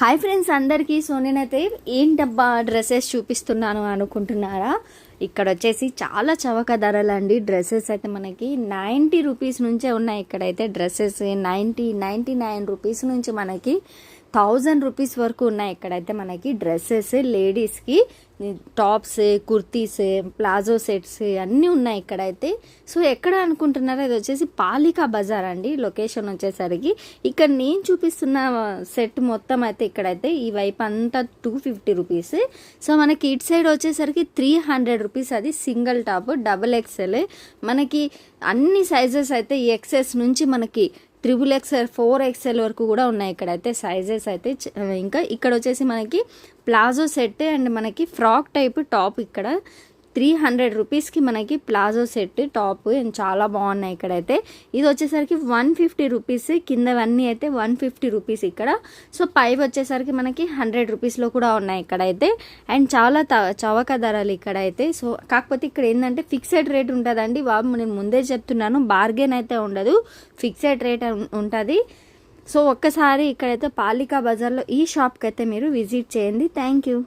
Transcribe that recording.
Hi friends అందరికీ. So నేనైతే ఏంటబ్బా డ్రెస్సెస్ చూపిస్తున్నాను అనుకుంటున్నారా? ఇక్కడ వచ్చేసి చాలా చవక ధరలండి. డ్రెస్సెస్ అయితే మనకి నైంటీ రూపీస్ నుంచే ఉన్నాయి ఇక్కడైతే dresses. Ninety ninety nine rupees నుంచి మనకి థౌజండ్ రూపీస్ వరకు ఉన్నాయి ఇక్కడైతే మనకి డ్రెస్సెస్ లేడీస్కి. టాప్స్ కుర్తీస్ ప్లాజో సెట్స్ అన్నీ ఉన్నాయి ఇక్కడైతే. సో ఎక్కడ అనుకుంటున్నారో ఇది వచ్చేసి పాలికా బజార్ అండి. లొకేషన్ వచ్చేసరికి ఇక్కడ నేను చూపిస్తున్న సెట్ మొత్తం అయితే ఇక్కడైతే ఈ వైపు అంతా టూ ఫిఫ్టీ రూపీస్. సో మనకి ఇటు సైడ్ వచ్చేసరికి త్రీ హండ్రెడ్ రూపీస్ అది సింగిల్ టాప్ డబుల్ ఎక్స్ఎల్ మనకి అన్ని సైజెస్ అయితే ఎక్సెస్ నుంచి మనకి త్రిబుల్ ఎక్స్ఎల్ ఫోర్ ఎక్స్ఎల్ వరకు కూడా ఉన్నాయి ఇక్కడ అయితే. సైజెస్ అయితే ఇంకా ఇక్కడ వచ్చేసి మనకి ప్లాజో సెట్ అండ్ మనకి ఫ్రాక్ టైప్ టాప్ ఇక్కడ. త్రీ హండ్రెడ్ రూపీస్కి మనకి ప్లాజో సెట్ టాప్ అండ్ చాలా బాగున్నాయి ఇక్కడైతే. ఇది వచ్చేసరికి వన్ ఫిఫ్టీ రూపీస్ కిందవన్నీ అయితే వన్ ఫిఫ్టీ రూపీస్ ఇక్కడ. సో పైవ్ వచ్చేసరికి మనకి హండ్రెడ్ రూపీస్లో కూడా ఉన్నాయి ఇక్కడైతే. అండ్ చాలా చవక ధరలు ఇక్కడైతే. సో కాకపోతే ఇక్కడ ఏంటంటే ఫిక్సెడ్ రేట్ ఉంటుందండి. బాబు నేను ముందే చెప్తున్నాను. బార్గెన్ అయితే ఉండదు. ఫిక్సెడ్ రేట్ ఉంటుంది. సో ఒక్కసారి ఇక్కడైతే పాలికా బజార్లో ఈ షాప్కి అయితే మీరు విజిట్ చేయండి. Thank you.